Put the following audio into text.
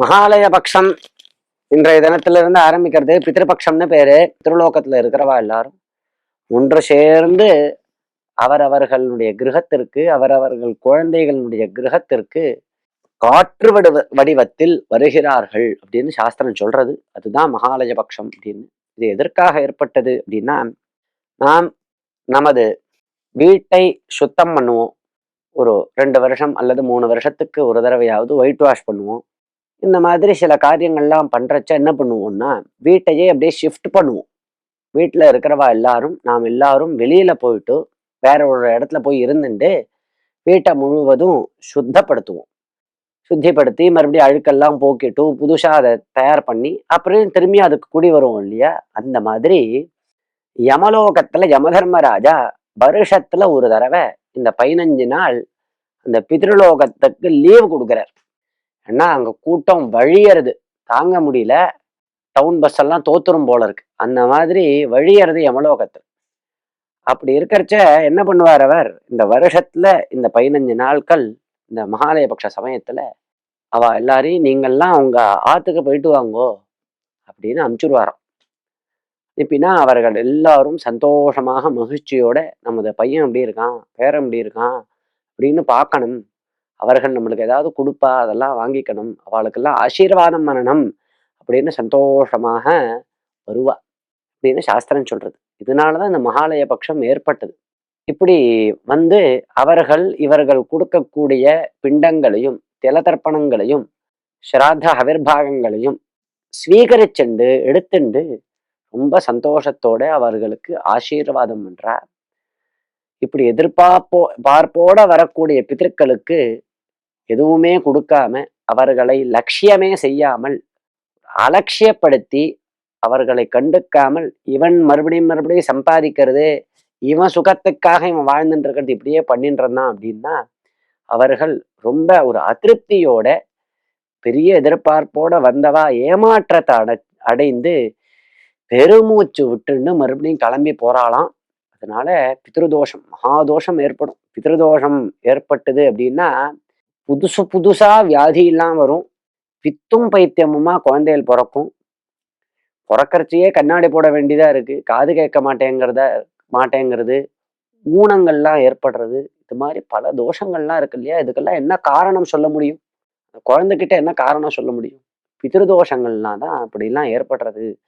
மகாலய பக்ஷம் இன்றைய தினத்திலிருந்து ஆரம்பிக்கிறது. பித்ருபக்ஷம்னு பேரு. திருலோகத்துல இருக்கிறவா எல்லாரும்? ஒன்று சேர்ந்து அவரவர்களுடைய கிரகத்திற்கு அவரவர்கள் குழந்தைகளுடைய கிரகத்திற்கு காற்று வடிவ வடிவத்தில் வருகிறார்கள் அப்படின்னு சாஸ்திரம் சொல்றது. அதுதான் மகாலய பக்ஷம் அப்படின்னு. இது எதற்காக ஏற்பட்டது அப்படின்னா நாம் நமது வீட்டை சுத்தம் பண்ணுவோம். ஒரு ரெண்டு வருஷம் அல்லது மூணு வருஷத்துக்கு ஒரு தடவையாவது ஒயிட் வாஷ் பண்ணுவோம். இந்த மாதிரி சில காரியங்கள்லாம் பண்ணுறச்ச என்ன பண்ணுவோம்னா வீட்டையே அப்படியே ஷிஃப்ட் பண்ணுவோம். வீட்டில் இருக்கிறவா எல்லாரும் நாம் எல்லாரும் வெளியில் போயிட்டு வேற ஒரு இடத்துல போய் இருந்துட்டு வீட்டை முழுவதும் சுத்தப்படுத்துவோம். சுத்திப்படுத்தி மறுபடியும் அழுக்கெல்லாம் போக்கிட்டு புதுசாக அதை தயார் பண்ணி அப்புறம் திரும்பி அதுக்கு குடி வருவோம் இல்லையா? அந்த மாதிரி யமலோகத்தில் யமதர்மராஜா வருஷத்தில் ஒரு தடவை இந்த பதினஞ்சு நாள் அந்த பித்ருலோகத்துக்கு லீவு கொடுக்குறார். ஏன்னா அங்க கூட்டம் வழியறது. தாங்க முடியல. டவுன் பஸ் எல்லாம் தோத்துரும் போல இருக்கு. அந்த மாதிரி வழியறது யமலோகத்தில். அப்படி இருக்கிறச்ச என்ன பண்ணுவார் அவர்? இந்த வருஷத்துல இந்த பதினஞ்சு நாட்கள் இந்த மகாலயபக்ஷ சமயத்துல அவ எல்லாரையும் நீங்கள்லாம் அவங்க ஆத்துக்கு போயிட்டு வாங்கோ அப்படின்னு அமுச்சுருவாராம். அனுப்பினா அவர்கள் எல்லாரும் சந்தோஷமாக மகிழ்ச்சியோட நமது பையன் எப்படி இருக்கான் பேரன் எப்படி இருக்கான் அப்படின்னு பார்க்கணும். அவர்கள் நம்மளுக்கு ஏதாவது கொடுப்பா அதெல்லாம் வாங்கிக்கணும். அவளுக்கெல்லாம் ஆசீர்வாதம் பண்ணணும் அப்படின்னு சந்தோஷமாக வருவா அப்படின்னு சாஸ்திரம் சொல்றது. இதனாலதான் இந்த மகாலய பட்சம் ஏற்பட்டது. இப்படி வந்து அவர்கள் இவர்கள் கொடுக்கக்கூடிய பிண்டங்களையும் திலதர்ப்பணங்களையும் ஸ்ராத்த அவிர்பாகங்களையும் ஸ்வீகரிச்சுண்டு எடுத்துண்டு ரொம்ப சந்தோஷத்தோட அவர்களுக்கு ஆசீர்வாதம் பண்றார். இப்படி எதிர்பார்ப்போ பார்ப்போட வரக்கூடிய பிதற்களுக்கு எதுவுமே கொடுக்காம அவர்களை லட்சியமே செய்யாமல் அலட்சியப்படுத்தி அவர்களை கண்டுக்காமல் இவன் மறுபடியும் மறுபடியும் சம்பாதிக்கிறது இவன் சுகத்துக்காக இவன் வாழ்ந்துட்டு இருக்கிறது இப்படியே பண்ணின்றான் அப்படின்னா அவர்கள் ரொம்ப ஒரு அதிருப்தியோட பெரிய எதிர்பார்ப்போட வந்தவா ஏமாற்றத்தை அடை அடைந்து பெருமூச்சு விட்டுன்னு மறுபடியும் கிளம்பி போறாளாம். அதனால பித்ருதோஷம் மகாதோஷம் ஏற்படும். பித்ருதோஷம் ஏற்பட்டது அப்படின்னா புதுசு புதுசா வியாதி எல்லாம் வரும். பித்தும் பைத்தியமுமா குழந்தைகள் பிறக்கும். பிறக்கறச்சையே கண்ணாடி போட வேண்டியதா இருக்கு. காது கேட்க மாட்டேங்கிறத மாட்டேங்கிறது. ஊனங்கள்லாம் ஏற்படுறது. இது மாதிரி பல தோஷங்கள்லாம் இருக்கு இல்லையா? இதுக்கெல்லாம் என்ன காரணம் சொல்ல முடியும்? குழந்தைகிட்ட என்ன காரணம் சொல்ல முடியும்? பிதிருதோஷங்கள்லாம் தான் அப்படிலாம் ஏற்படுறது.